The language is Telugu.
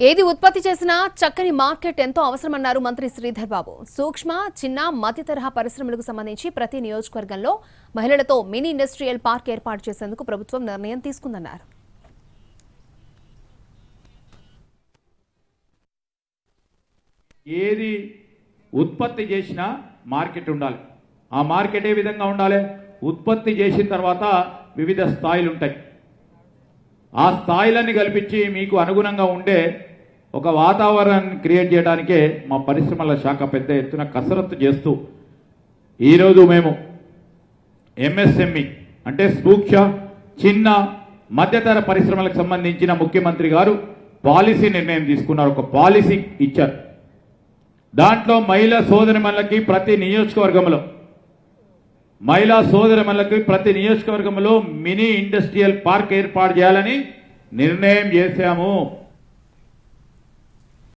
ఏది ఉత్పత్తి చేసినా చక్కని మార్కెట్ ఎంతో అవసరమన్నారు మంత్రి శ్రీధర్ బాబు. సూక్ష్మ చిన్న మధ్య తరహా పరిశ్రమలకు సంబంధించి ప్రతి నియోజకవర్గంలో మహిళలతో మినీ ఇండస్ట్రియల్ పార్క్ ఏర్పాటు చేసేందుకు ప్రభుత్వం నిర్ణయం తీసుకుందన్నారు. ఏది ఉత్పత్తి చేసినా మార్కెట్ ఉండాలి. ఆ మార్కెట్ ఏ విధంగా ఉండాలి? ఉత్పత్తి చేసిన తర్వాత వివిధ స్థాయిలు ఉంటాయి. ఆ స్థాయిలన్నీ కల్పించి మీకు అనుగుణంగా ఉండే ఒక వాతావరణాన్ని క్రియేట్ చేయడానికే మా పరిశ్రమల శాఖ పెద్ద ఎత్తున కసరత్తు చేస్తూ ఈరోజు మేము ఎంఎస్ఎంఈ అంటే సూక్ష్మ చిన్న మధ్యతర పరిశ్రమలకు సంబంధించిన ముఖ్యమంత్రి గారు పాలసీ నిర్ణయం తీసుకున్నారు. ఒక పాలసీ ఇచ్చారు. దాంట్లో మహిళా సోదరిమణులకి ప్రతి నియోజకవర్గంలో మహిళా సోదరిమణులకి ప్రతి నియోజకవర్గంలో మినీ ఇండస్ట్రియల్ పార్క్ ఏర్పాటు చేయాలని నిర్ణయం చేశాము.